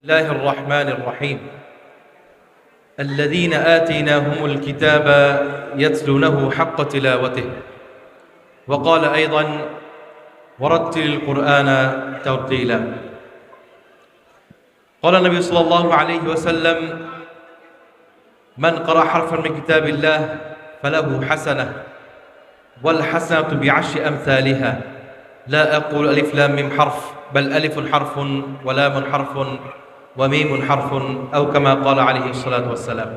الله الرحمن الرحيم الذين آتيناهم الكتاب يتلونه حق تلاوته وقال أيضا ورتل القرآن ترتيلا قال النبي صلى الله عليه وسلم من قرأ حرفا من كتاب الله فله حسنة والحسنة بعشر أمثالها لا أقول ألف لام ميم حرف بل ألف حرف ولام حرف ওয়ামিমুন হারফুন আউকামা call Ali সালাম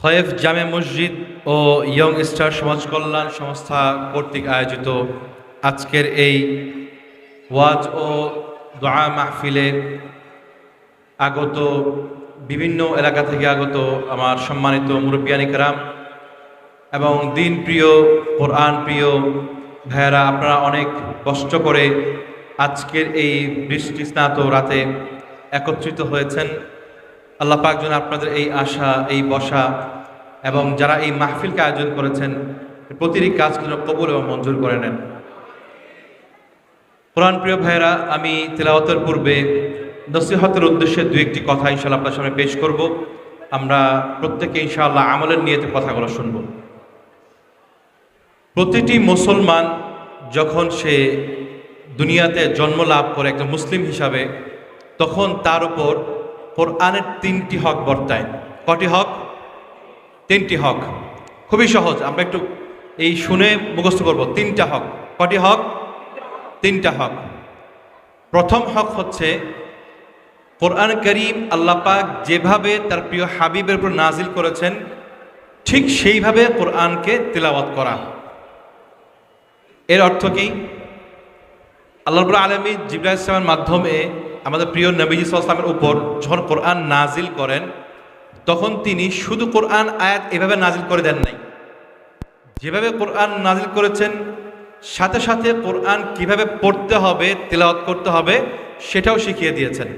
হয়েফ জামে মসজিদ ও ইয়ং স্টার সমাজ কল্যাণ সংস্থা কর্তৃক আয়োজিত আজকের এই ওয়াজ ও দোয়া মাহফিলে আগত বিভিন্ন এলাকা থেকে আগত আমার সম্মানিত মুরব্বিয়ানিকরাম এবং দিন প্রিয় কোরআন প্রিয় ভাইয়েরা, আপনারা অনেক কষ্ট করে আজকের এই বৃষ্টি স্নাত রাতে একত্রিত হয়েছেন। আল্লাহ পাকজন আপনাদের এই আশা, এই বসা এবং যারা এই মাহফিলকে আয়োজন করেছেন, প্রতিটি কাজ যেন কবুল এবং মঞ্জুর করে নেন। কোরআন প্রিয় ভাইয়েরা, আমি তেলাওয়াতের পূর্বে নসিহতের উদ্দেশ্যে দু একটি কথা ইনশাল্লাহ আপনার সামনে পেশ করব। আমরা প্রত্যেকে ইনশাআল্লাহ আমলের নিয়েতে কথাগুলো শুনব। প্রতিটি মুসলমান যখন সে দুনিয়াতে জন্ম লাভ করে একটা মুসলিম হিসাবে, তখন তার উপর কোরআনের তিনটি হক বর্তায়। কটি হক? তিনটি হক। খুবই সহজ, আমরা একটু এই শুনে মুখস্থ করব। তিনটা হক। কটি হক? তিনটা হক। প্রথম হক হচ্ছে, কোরআন করিম আল্লাহ পাক যেভাবে তার প্রিয় হাবিবের উপর নাজিল করেছেন, ঠিক সেইভাবে কোরআনকে তেলাওয়াত করা। এর অর্থ কি? আল্লাহ আলমী জিবরা ইসলামের মাধ্যমে আমাদের প্রিয় নবীজি সাল্লামের উপর যখন কোরআন নাজিল করেন, তখন তিনি শুধু কোরআন আয়াত এভাবে নাজিল করে দেন নাই। যেভাবে কোরআন নাজিল করেছেন, সাথে সাথে কোরআন কীভাবে পড়তে হবে, তেলাওয়াত করতে হবে, সেটাও শিখিয়ে দিয়েছেন।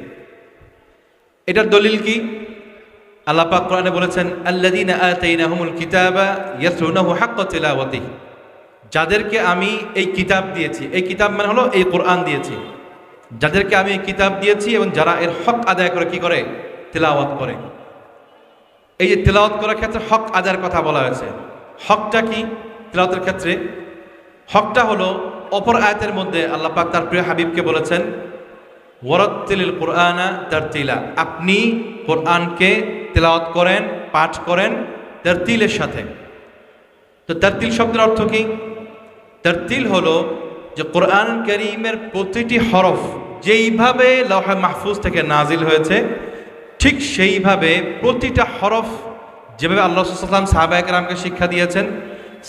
এটার দলিল কি? আল্লাহ পাক কোরআনে বলেছেন, আল্লাযীনা আতাইনাহুমুল কিতাবা ইয়াতলুনাহু হাক্কা যাদেরকে আমি এই কিতাব দিয়েছি, এই কিতাব মানে হলো এই কোরআন দিয়েছি। যাদেরকে আমি এই কিতাব দিয়েছি এবং যারা এর হক আদায় করে কি করে? তেলাওয়াত করে। এই যে তেলাওয়াত করার ক্ষেত্রে হক আদায়ের কথা বলা হয়েছে। হকটা কি তেলাওয়াতের ক্ষেত্রে? হকটা হলো অপর আয়াতের মধ্যে আল্লাহ পাক তার প্রিয় হাবিবকে বলেছেন ওয়ারত্তিল কোরআনা তার তিলা আপনি কোরআনকে তেলাওয়াত করেন, পাঠ করেন তার তিলের সাথে। তো তার তিল শব্দের অর্থ কি? তারতিল হলো যে কোরআন করিমের প্রতিটি হরফ যেইভাবে লৌহা মাহফুজ থেকে নাজিল হয়েছে, ঠিক সেইভাবে প্রতিটা হরফ যেভাবে আল্লাহ সাল্লাম সাহাবায়ক রামকে শিক্ষা দিয়েছেন,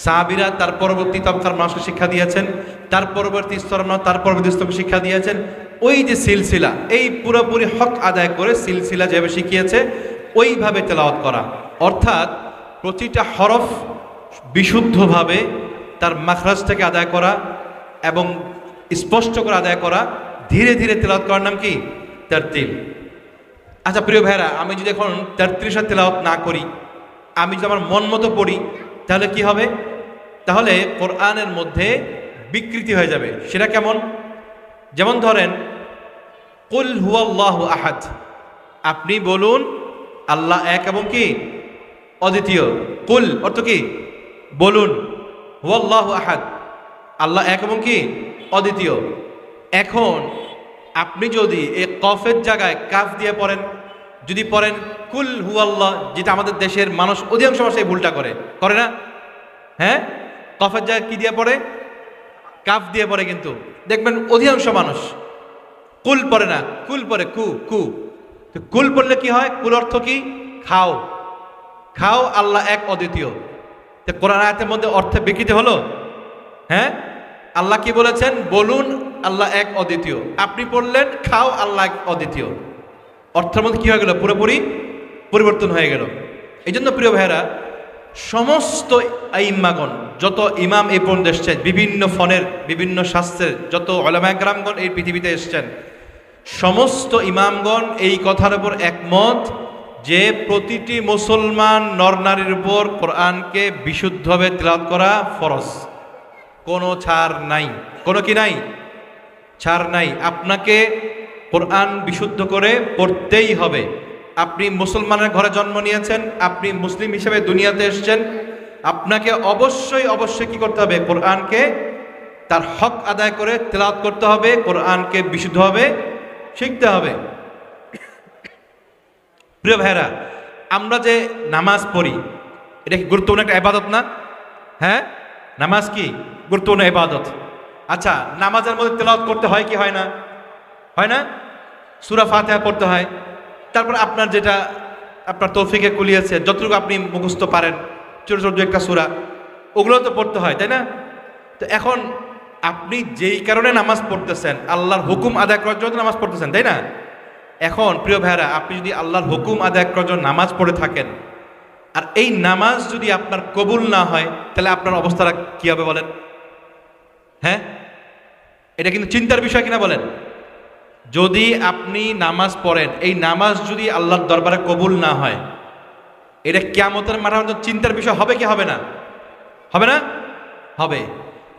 সাহাবিরা তার পরবর্তী তবকার মানুষকে শিক্ষা দিয়েছেন, তার পরবর্তী স্তর তার পরবর্তী স্তরকে শিক্ষা দিয়েছেন, ওই যে সিলসিলা, এই পুরোপুরি হক আদায় করে সিলসিলা যেভাবে শিখিয়েছে, ওইভাবে তেলাওয়াত করা। অর্থাৎ প্রতিটা হরফ বিশুদ্ধভাবে তার মাখরাজ থেকে আদায় করা এবং স্পষ্ট করে আদায় করা, ধীরে ধীরে তেলাওয়াত করার নাম কি? তারতিল আচ্ছা প্রিয় ভাইরা আমি যদি এখন তেত্রিশ তেলাওয়াত না করি, আমি যদি আমার মন মতো পড়ি, তাহলে কি হবে? তাহলে কোরআনের মধ্যে বিকৃতি হয়ে যাবে। সেটা কেমন? যেমন ধরেন, কুল হুয়াল্লাহ আহাদ। আপনি বলুন, আল্লাহ এক এবং কি? অদ্বিতীয়। কুল অর্থ কি? বলুন। হুয়াল্লাহ আহাদ। আল্লাহ এক এবং কি? অদ্বিতীয়। এখন আপনি যদি এ কফের জায়গায় কাফ দিয়ে পড়েন, যদি পড়েন, কুল হুয়াল্লাহ, যেটা আমাদের দেশের মানুষ অধিকাংশ মানুষ এই ভুলটা করে। করে না? হ্যাঁ? কফের জায়গায় কি দিয়ে পড়ে? কাফ দিয়ে পড়ে কিন্তু। দেখবেন অধিকাংশ মানুষ কুল পড়ে না। কুল পড়ে কু কু। কুল পড়লে কি হয়? কুল অর্থ কি? খাও। খাও আল্লাহ এক অদ্বিতীয়। তো কোরআন আয়াতের মধ্যে অর্থে বিকৃতি হলো? হ্যাঁ? আল্লাহ কি বলেছেন? বলুন, আল্লাহ এক অদ্বিতীয়। আপনি পড়লেন, খাও, আল্লাহ এক অদ্বিতীয়। অর্থের মধ্যে কি হয়ে গেল? পুরোপুরি পরিবর্তন হয়ে গেল। এই জন্য প্রিয় ভাইয়েরা, সমস্ত ইমাগণ যত ইমাম এই পর্যন্ত এসছেন, বিভিন্ন ফনের, বিভিন্ন শাস্ত্রের, যত অলামায়ামগণ এই পৃথিবীতে এসছেন, সমস্ত ইমামগণ এই কথার উপর একমত যে প্রতিটি মুসলমান নরনারীর উপর কোরআনকে বিশুদ্ধভাবে তেলাওয়াত করা ফরজ। কোনো ছাড় নাই। কোনো কি নাই? ছাড় নাই। আপনাকে কোরআন বিশুদ্ধ করে পড়তেই হবে। আপনি মুসলমানের ঘরে জন্ম নিয়েছেন, আপনি মুসলিম হিসেবে দুনিয়াতে এসেছেন। আপনাকে অবশ্যই অবশ্যই কি করতে হবে? কোরআনকে তার হক আদায় করে তেলাওয়াত করতে হবে, কোরআনকে বিশুদ্ধভাবে শিখতে হবে। প্রিয় ভাইরা আমরা যে নামাজ পড়ি, এটা কি গুরুত্বপূর্ণ একটা এবাদত না? হ্যাঁ? নামাজ কি? গুরুত্বপূর্ণ এবাদত আচ্ছা নামাজের মধ্যে তেলাওয়াত করতে হয় কি হয় না? হয় না? সুরা ফাতেহা পড়তে হয়। তারপর আপনার যেটা, আপনার তৌফিকে কুলিয়েছে, যতটুকু আপনি মুখস্থ পারেন, ছোট ছোট একটা সুরা, ওগুলো তো পড়তে হয়, তাই না? তো এখন আপনি যেই কারণে নামাজ পড়তেছেন, আল্লাহর হুকুম আদায় করার জন্য নামাজ পড়তেছেন, তাই না? এখন, প্রিয় ভাইরা আপনি যদি আল্লাহর হুকুম আদায় করার জন্য নামাজ পড়ে থাকেন, আর এই নামাজ যদি আপনার কবুল না হয়, তাহলে আপনার অবস্থাটা কী হবে বলেন? হ্যাঁ? এটা কিন্তু চিন্তার বিষয় কিনা বলেন? যদি আপনি নামাজ পড়েন, এই নামাজ যদি আল্লাহর দরবারে কবুল না হয়, এটা কেমতের মধ্যে চিন্তার বিষয় হবে কি হবে না? হবে না? হবে।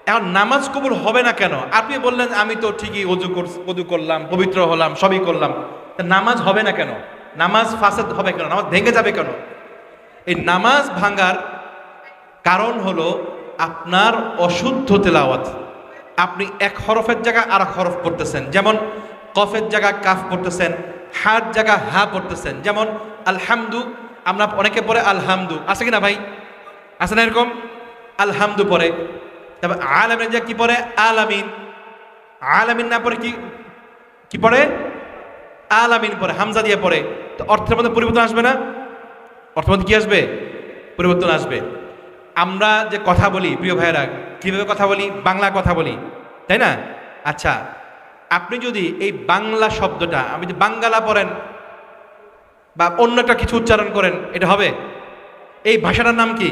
এখন নামাজ কবুল হবে না কেন? আপনি বললেন, আমি তো ঠিকই অজু অজু করলাম, পবিত্র হলাম, সবই করলাম। নামাজ হবে না কেন? নামাজ ফাসাদ হবে কেন? নামাজ ভেঙে যাবে কেন? এই নামাজ ভাঙার কারণ হলো আপনার অশুদ্ধ তেলাওয়াত। আপনি এক হরফের জায়গায় আর হরফ পড়তেছেন। যেমন কফের জায়গায় কাফ পড়তেছেন, হার জায়গা হা পড়তেছেন। যেমন আলহামদু, আমরা অনেকে পরে আলহামদু। আছে কিনা ভাই? আছে না এরকম? আলহামদু পরে তারপর আলামিন যা কি পড়ে? আলামিন। আলামিন না পড়ে কি? কি পড়ে? আলামিন পরে, হামজা দিয়ে পড়ে তো অর্থের মধ্যে পরিবর্তন আসবে না? অর্থের মধ্যে কি আসবে? পরিবর্তন আসবে। আমরা যে কথা বলি, প্রিয় ভাইয়েরা, কীভাবে কথা বলি? বাংলা কথা বলি, তাই না? আচ্ছা আপনি যদি এই বাংলা শব্দটা, আপনি যদি বাঙ্গালা পড়েন বা অন্য একটা কিছু উচ্চারণ করেন, এটা হবে? এই ভাষাটার নাম কি?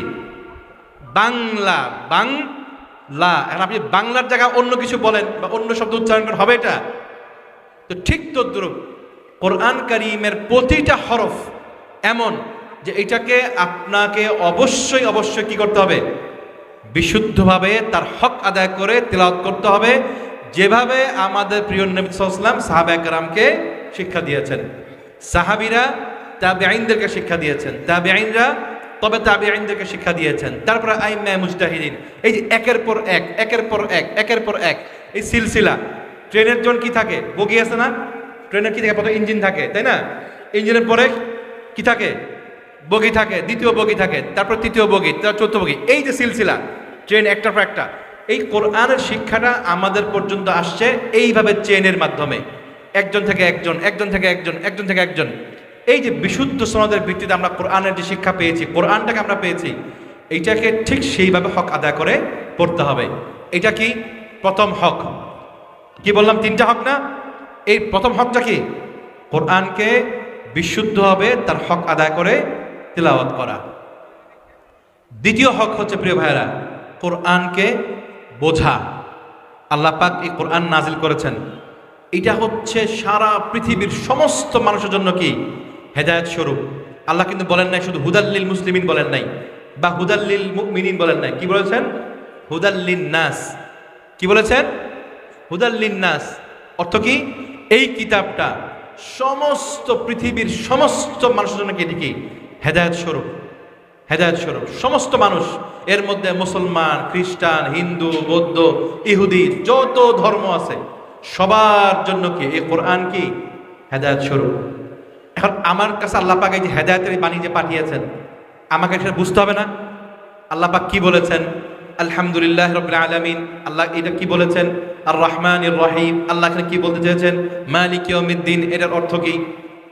বাংলা বাংলা এখন আপনি বাংলার জায়গায় অন্য কিছু বলেন বা অন্য শব্দ উচ্চারণ করেন, হবে এটা? তো ঠিক তদ্রুপ কোরআন করিমের প্রতিটা হরফ এমন যে এটাকে আপনাকে অবশ্যই অবশ্যই কি করতে হবে? বিশুদ্ধভাবে তার হক আদায় করে তেলাওয়াত করতে হবে। যেভাবে আমাদের প্রিয় নবী সাল্লাম সাহাবা একরামকে শিক্ষা দিয়েছেন। সাহাবিরা তাবে আইনদেরকে শিক্ষা দিয়েছেন। তাবে আইনরা তবে তাবে আইনদেরকে শিক্ষা দিয়েছেন। তারপরে আইম্মা মুজতাহিদিন। এই যে একের পর এক, একের পর এক, একের পর এক, এই সিলসিলা। ট্রেনের জন কি থাকে? বগি আছে না? ট্রেনের কি থাকে? প্রথম ইঞ্জিন থাকে, তাই না? ইঞ্জিনের পরে কি থাকে? বগি থাকে, দ্বিতীয় বগি থাকে, তারপর তৃতীয় বগি তার চতুর্থ বগি। এই যে সিলসিলা ট্রেন একটার পর একটা, এই কোরআনের শিক্ষাটা আমাদের পর্যন্ত আসছে এইভাবে চেনের মাধ্যমে। একজন থেকে একজন একজন থেকে একজন একজন থেকে একজন। এই যে বিশুদ্ধ সনদের ভিত্তিতে আমরা কোরআনের যে শিক্ষা পেয়েছি, কোরআনটাকে আমরা পেয়েছি, এইটাকে ঠিক সেইভাবে হক আদায় করে পড়তে হবে। এটা কি? প্রথম হক। কি বললাম? তিনটা হক না? এই প্রথম হকটা কি? কোরআনকে বিশুদ্ধ হবে তার হক আদায় করে তেলাওয়াত করা। দ্বিতীয় হক হচ্ছে, প্রিয় ভাইরা কোরআনকে বোঝা। আল্লাহ পাক এই কোরআন নাজিল করেছেন। এটা হচ্ছে সারা পৃথিবীর সমস্ত মানুষের জন্য কি? হেদায়ত স্বরূপ। আল্লাহ কিন্তু বলেন নাই, শুধু হুদাল্লিল মুসলিমিন বলেন নাই, বা হুদাল্লিল মিনিন বলেন নাই। কি বলেছেন? হুদাল্লিন নাস। কি বলেছেন? হুদাল্লিন নাস। অর্থ কি? এই কিতাবটা সমস্ত পৃথিবীর সমস্ত মানুষের জন্য কি এটি হেদায়ত স্বরূপ। হেদায়ত স্বরূপ। সমস্ত মানুষ, এর মধ্যে মুসলমান, খ্রিস্টান, হিন্দু, বৌদ্ধ, ইহুদি, যত ধর্ম আছে, সবার জন্য কি? এই কোরআন কি? হেদায়ত স্বরূপ। এখন আমার কাছে আল্লাহ পাক এই যে হেদায়তের বাণী যে পাঠিয়েছেন, আমাকে সেটা বুঝতে হবে না? আল্লাহ পাক কি বলেছেন? আলহামদুলিল্লাহ রবিল আলমিন। আল্লাহ এটা কি বলেছেন? আর রহমান রহিম। আল্লাহ কি বলতে চেয়েছেন? মালিক ইয়মিদ্দিন এটার অর্থ কি?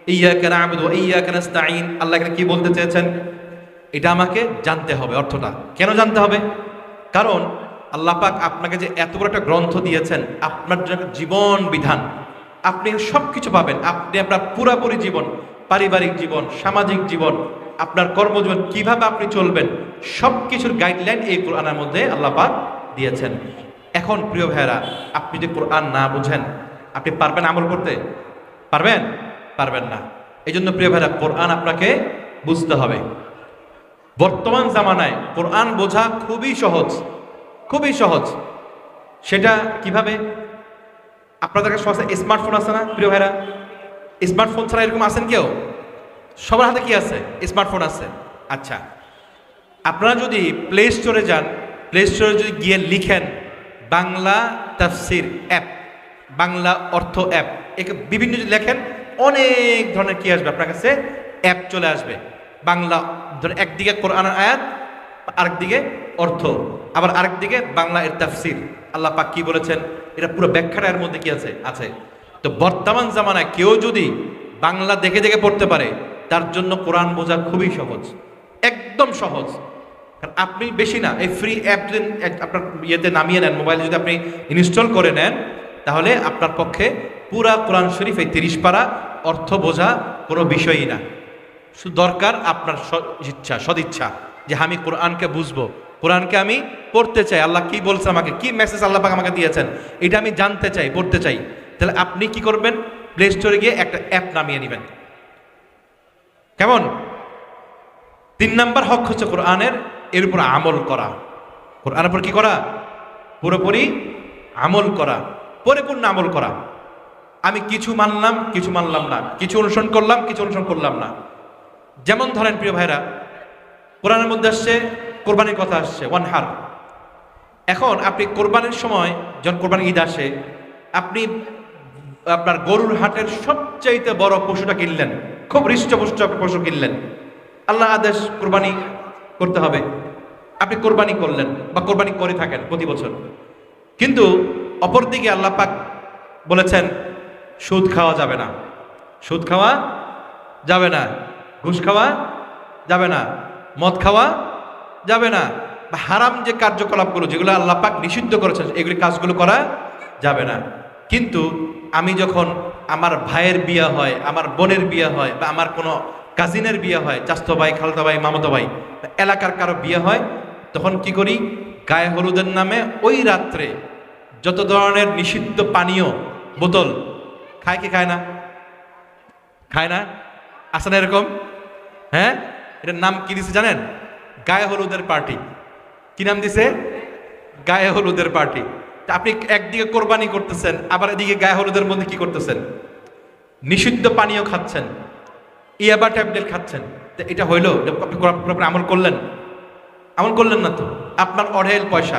ইয়া কেন আবুদ ইয়া কেন স্তাইন আল্লাহ কি বলতে চেয়েছেন? এটা আমাকে জানতে হবে, অর্থটা। কেন জানতে হবে? কারণ আল্লাহ পাক আপনাকে যে এত বড় একটা গ্রন্থ দিয়েছেন, আপনার জন্য জীবন বিধান। আপনি সব কিছু পাবেন। আপনি আপনার পুরাপুরি জীবন, পারিবারিক জীবন, সামাজিক জীবন আপনার কর্মজীবন কীভাবে আপনি চলবেন সব কিছুর গাইডলাইন এই কোরআনের মধ্যে আল্লাহ পাক দিয়েছেন। এখন প্রিয় ভাইয়েরা, আপনি যে কোরআন না বুঝেন, আপনি পারবেন আমল করতে? পারবেন? পারবেন না। এই জন্য প্রিয় ভাইরা কোরআন আপনাকে বুঝতে হবে। বর্তমান জামানায় কোরআন বোঝা খুবই সহজ খুবই সহজ। সেটা কীভাবে? আপনাদের কাছে স্মার্টফোন আছে না, প্রিয় ভাইরা স্মার্টফোন ছাড়া এরকম আছেন কেউ? সবার হাতে কি আছে? স্মার্টফোন আছে। আচ্ছা। আপনারা যদি প্লে স্টোরে যান প্লে স্টোরে যদি গিয়ে লিখেন, বাংলা তাফসির অ্যাপ, বাংলা অর্থ অ্যাপ, একে বিভিন্ন যদি লেখেন, অনেক ধরনের কি আসবে আপনার কাছে? অ্যাপ চলে আসবে। বাংলা, ধর একদিকে কোরআন আয়াত, আরেকদিকে অর্থ। আবার আরেকদিকে বাংলা এর তাফসির। আল্লাহ পাক কি বলেছেন? এটা পুরো ব্যাখ্যাটা এর মধ্যে কি আছে? আছে। তো বর্তমান জামানায় কেউ যদি বাংলা দেখে দেখে পড়তে পারে তার জন্য কোরআন বোঝা খুবই সহজ। একদম সহজ। কারণ আপনি বেশি না, এই ফ্রি অ্যাপ যদি আপনার ইয়েতে নামিয়ে নেন মোবাইলে যদি আপনি ইনস্টল করে নেন, তাহলে আপনার পক্ষে পুরা কোরআন শরীফ এই তিরিশ পারা অর্থ বোঝা কোনো বিষয়ই না। শুধু দরকার আপনার স- ইচ্ছা, সদিচ্ছা যে আমি কোরআনকে বুঝব, কোরআনকে আমি পড়তে চাই। আল্লাহ কি বলছে আমাকে? কি মেসেজ আল্লাহ পাক আমাকে দিয়েছেন? এটা আমি জানতে চাই, পড়তে চাই। তাহলে আপনি কি করবেন? প্লে স্টোরে গিয়ে একটা অ্যাপ নামিয়ে নেবেন। কেমন? তিন নাম্বার হক হচ্ছে কোরআনের, এর উপর আমল করা। কোরআনের উপর কি করা? পুরোপুরি আমল করা। পরিপূর্ণ আমল করা। আমি কিছু মানলাম কিছু মানলাম না। কিছু অনুসরণ করলাম, কিছু অনুসরণ করলাম না। যেমন ধরেন, প্রিয় ভাইরা, কোরআনের মধ্যে আসছে, কোরবানির কথা আসছে ওয়ান হার এখন আপনি কোরবানির সময়, যখন কোরবানি ঈদ আসে, আপনি আপনার গরুর হাটের সবচাইতে বড় পশুটা কিনলেন। খুব হৃষ্টপুষ্ট পশু কিনলেন। আল্লাহ আদেশ কোরবানি করতে হবে। আপনি কোরবানি করলেন বা কোরবানি করে থাকেন প্রতি বছর। কিন্তু অপরদিকে আল্লাহ পাক বলেছেন, সুদ খাওয়া যাবে না। সুদ খাওয়া যাবে না। ঘুষ খাওয়া যাবে না। মদ খাওয়া যাবে না। বা হারাম যে কার্যকলাপগুলো যেগুলো আল্লাহ পাক নিষিদ্ধ করেছেন, এগুলি কাজগুলো করা যাবে না। কিন্তু আমি যখন আমার ভাইয়ের বিয়ে হয়, আমার বোনের বিয়ে হয় বা আমার কোনো কাজিনের বিয়ে হয়, চাস্তো ভাই, খালতো ভাই, মামতো ভাই, এলাকার কারও বিয়ে হয়, তখন কি করি? গায়ে হলুদের নামে ওই রাত্রে যত ধরনের নিষিদ্ধ পানীয় বোতল, খায় কি খায় না? খায় না? আছে না এরকম? হ্যাঁ? এটার নাম কি দিছে জানেন? গায়ে হলুদের পার্টি। কি নাম দিছে? গায়ে হলুদের পার্টি। আপনি একদিকে কোরবানি করতেছেন, আবার এদিকে গায়ে হলুদের মধ্যে কি করতেছেন? নিষিদ্ধ পানীয় খাচ্ছেন, ইয়াবা ট্যাবলেট খাচ্ছেন। তা এটা হইল আপনি আমল করলেন। আমল করলেন না তো? আপনার অঢেল পয়সা।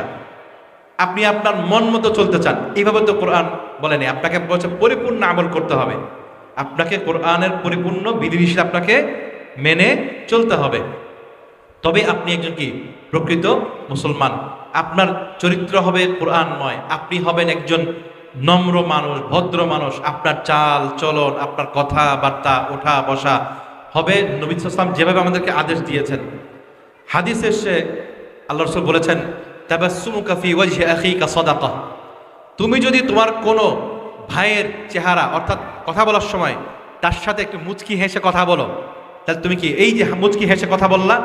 আপনি আপনার মন মতো চলতে চান। এইভাবে তো কোরআন বলেনি আপনাকে বলছে পরিপূর্ণ আমল করতে হবে। আপনাকে কোরআনের পরিপূর্ণ বিধিনিষেধ আপনাকে মেনে চলতে হবে। তবে আপনি একজন কি? প্রকৃত মুসলমান। আপনার চরিত্র হবে কোরআনময়। আপনি হবেন একজন নম্র মানুষ, ভদ্র মানুষ। আপনার চাল, চলন, আপনার কথাবার্তা, ওঠা, বসা হবে নবী সাল্লাম যেভাবে আমাদেরকে আদেশ দিয়েছেন। হাদিস এসে আল্লাহ রসুল বলেছেন, তাবাসসুমুকা ফি ওয়াজহি আখিকা সাদাকাহ তুমি যদি তোমার কোনো ভাইয়ের চেহারা, অর্থাৎ কথা বলার সময় তার সাথে একটু মুচকি হেসে কথা বলো, তাহলে তুমি কি, এই যে মুচকি হেসে কথা বললা,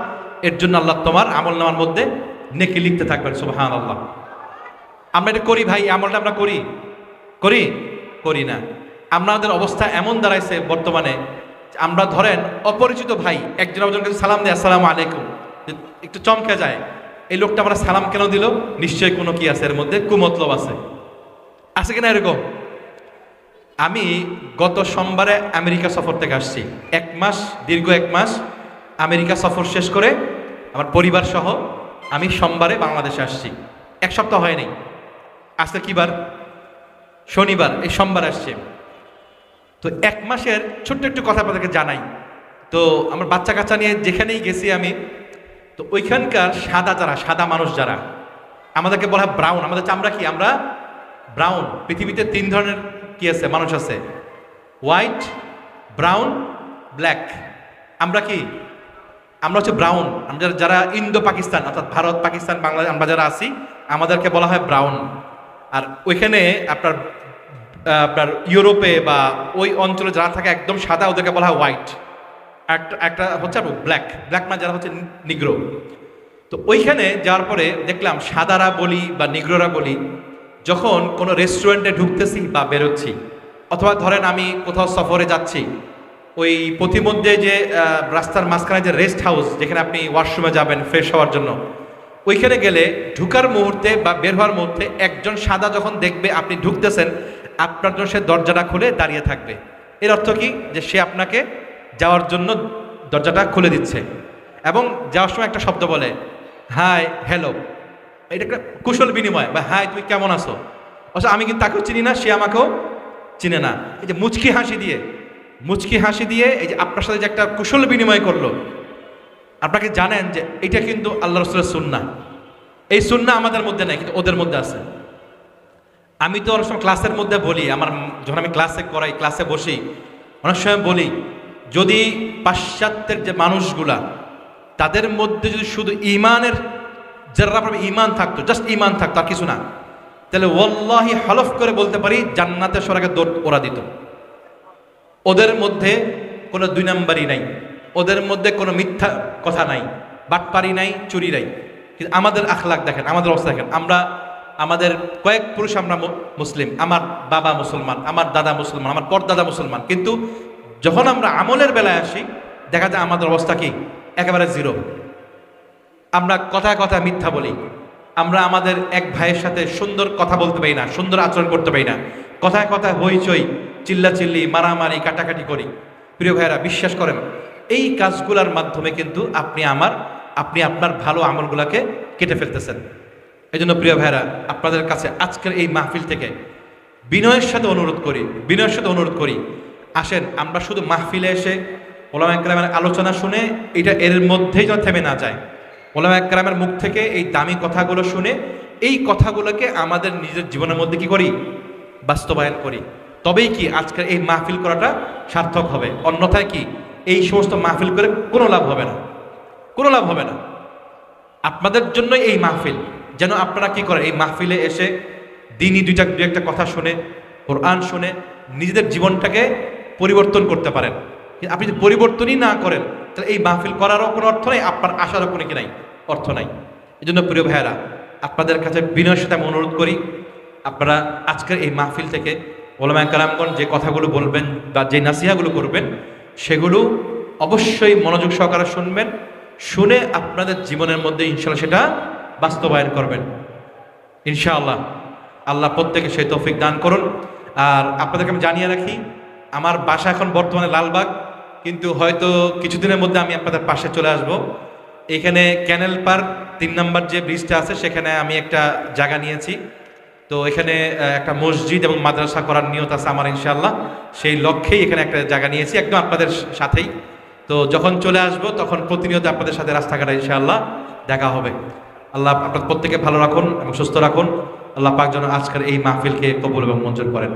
এর জন্য আল্লাহ তোমার আমল নামার মধ্যে নেকি লিখতে থাকবেন সুবহান আল্লাহ আমরা এটা করি ভাই, আমলটা আমরা করি। করি? করি না। আমাদের অবস্থা এমন দাঁড়াইছে বর্তমানে আমরা ধরেন অপরিচিত ভাই, একজন একজনকে সালাম দেয়, আসসালামু আলাইকুম। একটু চমকে যায়। এই লোকটা আমরা সালাম কেন দিল? নিশ্চয়ই কোনো কি আছে এর মধ্যে? কুমতলব আছে। আছে কিনা এরকম? আমি গত সোমবারে আমেরিকা সফর থেকে আসছি। এক মাস, দীর্ঘ এক মাস আমেরিকা সফর শেষ করে আমার পরিবার সহ আমি সোমবারে বাংলাদেশে আসছি। এক সপ্তাহ হয়নি আজকে কি বার শনিবার, এই সোমবার আসছে। তো এক মাসের ছোট্ট একটু কথা আপনাদেরকে জানাই। তো আমার বাচ্চা কাচ্চা নিয়ে যেখানেই গেছি আমি, তো ওইখানকার সাদা যারা, সাদা মানুষ যারা, আমাদেরকে বলা হয় ব্রাউন। আমাদের চামড়া কি? আমরা ব্রাউন। পৃথিবীতে তিন ধরনের কি আছে? মানুষ আছে। White, brown, black. আমরা কি? আমরা হচ্ছে ব্রাউন। আমরা যারা ইন্দো পাকিস্তান অর্থাৎ ভারত, পাকিস্তান, বাংলাদেশ আমরা যারা আছি, আমাদেরকে বলা হয় ব্রাউন। আর ওইখানে আপনার আপনার ইউরোপে বা ওই অঞ্চলে যারা থাকে, একদম সাদা, ওদেরকে বলা হয় হোয়াইট। একটা একটা হচ্ছে ব্ল্যাক। ব্ল্যাক মানে যারা হচ্ছে নিগ্রো। তো ওইখানে যাওয়ার পরে দেখলাম সাদারা বলি বা নিগ্রোরা বলি, যখন কোনো রেস্টুরেন্টে ঢুকতেছি বা বেরোচ্ছি, অথবা ধরেন আমি কোথাও সফরে যাচ্ছি ওই পথিমধ্যে যে রাস্তার মাঝখানে যে রেস্ট হাউস যেখানে আপনি ওয়াশরুমে যাবেন ফ্রেশ হওয়ার জন্য, ওইখানে গেলে ঢুকার মুহূর্তে বা বের হওয়ার মুহূর্তে একজন সাদা যখন দেখবে আপনি ঢুকতেছেন, আপনার জন্য সে দরজাটা খুলে দাঁড়িয়ে থাকবে। এর অর্থ কি? যে সে আপনাকে যাওয়ার জন্য দরজাটা খুলে দিচ্ছে। এবং যাওয়ার সময় একটা শব্দ বলে হাই হ্যালো এটা একটা কুশল বিনিময় বা হাই তুমি কেমন আছো? অথচ আমি কিন্তু তাকেও চিনি না, সে আমাকেও চিনে না। এই যে মুচকি হাসি দিয়ে মুচকি হাসি দিয়ে এই যে আপনার সাথে যে একটা কুশল বিনিময় করল, আপনাকে জানেন যে এটা কিন্তু আল্লাহ রসুলের সুন্না এই সুন্না আমাদের মধ্যে নেই, কিন্তু ওদের মধ্যে আছে। আমি তো অনেক সময় ক্লাসের মধ্যে বলি, আমার যখন আমি ক্লাসে করাই, ক্লাসে বসি, অনেক সময় বলি, যদি পাশ্চাত্যের যে মানুষগুলা, তাদের মধ্যে যদি শুধু ইমানের যারা ইমান থাকতো জাস্ট ইমান থাকতো, আর কিছু না, তাহলে ওল্লাহি হলফ করে বলতে পারি জান্নাতের সরাকে দৌড় ওরা দিত। ওদের মধ্যে কোনো দুই নাম্বারই নাই। ওদের মধ্যে কোনো মিথ্যা কথা নাই, বাটপারি নাই, চুরি নাই। কিন্তু আমাদের আখলাক দেখেন, আমাদের অবস্থা দেখেন। আমরা, আমাদের কয়েক পুরুষ আমরা মুসলিম, আমার বাবা মুসলমান, আমার দাদা মুসলমান, আমার পরদাদা মুসলমান। কিন্তু যখন আমরা আমলের বেলায় আসি, দেখা যায় আমাদের অবস্থা কি? একেবারে জিরো। আমরা কথায় কথা মিথ্যা বলি। আমরা আমাদের এক ভাইয়ের সাথে সুন্দর কথা বলতে পারি না, সুন্দর আচরণ করতে পারি না। কথায় কথায় হইচই। চিল্লা চিল্লি মারামারি, কাটাকাটি করি। প্রিয় ভাইয়েরা, বিশ্বাস করেন, এই কাজগুলোর মাধ্যমে কিন্তু আপনি আমার, আপনি আপনার ভালো আমলগুলাকে কেটে ফেলতেছেন। এই জন্য প্রিয় ভাইয়েরা, আপনাদের কাছে আজকের এই মাহফিল থেকে বিনয়ের সাথে অনুরোধ করি, বিনয়ের সাথে অনুরোধ করি, আসেন, আমরা শুধু মাহফিলে এসে ওলামা একরামের আলোচনা শুনে, এটা এর মধ্যেই যেন থেমে না যায়। ওলামা একরামের মুখ থেকে এই দামি কথাগুলো শুনে, এই কথাগুলোকে আমাদের নিজের জীবনের মধ্যে কি করি? বাস্তবায়ন করি। তবেই কি আজকের এই মাহফিল করাটা সার্থক হবে? অন্যথায় কি এই সমস্ত মাহফিল করে কোনো লাভ হবে না? কোনো লাভ হবে না। আপনাদের জন্যই এই মাহফিল। যেন আপনারা কি করেন? এই মাহফিলে এসে দিনই দুইটা দু একটা কথা শুনে, কোরআন শুনে নিজেদের জীবনটাকে পরিবর্তন করতে পারেন। আপনি যদি পরিবর্তনই না করেন, তাহলে এই মাহফিল করারও কোনো অর্থ নেই, আপনার আসারও কোনো কি নাই, অর্থ নাই। এই জন্য প্রিয় ভাইয়েরা, আপনাদের কাছে বিনয়ের সাথে আমি অনুরোধ করি, আপনারা আজকের এই মাহফিল থেকে ওলামা কালামগণ যে কথাগুলো বলবেন বা যে নাসিহাগুলো করবেন, সেগুলো অবশ্যই মনোযোগ সহকারে শুনবেন, শুনে আপনাদের জীবনের মধ্যে ইনশাল্লাহ সেটা বাস্তবায়ন করবেন। ইনশাআল্লাহ আল্লাহ প্রত্যেকে সেই তৌফিক দান করুন। আর আপনাদেরকে আমি জানিয়ে রাখি, আমার বাসা এখন বর্তমানে লালবাগ, কিন্তু হয়তো কিছুদিনের মধ্যে আমি আপনাদের পাশে চলে আসব। এখানে ক্যানেল পার্ক তিন নম্বর যে ব্রিজটা আছে, সেখানে আমি একটা জায়গা নিয়েছি। তো এখানে একটা মসজিদ এবং মাদ্রাসা করার নিয়ত আছে আমার ইনশাল্লাহ সেই লক্ষ্যেই এখানে একটা জায়গা নিয়েছি, একদম আপনাদের সাথেই। তো যখন চলে আসব, তখন প্রতিনিয়ত আপনাদের সাথে রাস্তাঘাটে, ইনশাআল্লাহ, দেখা হবে। আল্লাহ আপনার প্রত্যেকে ভালো রাখুন এবং সুস্থ রাখুন। আল্লাহ পাক যেন আজকের এই মাহফিলকে কবুল এবং মঞ্জুর করেন।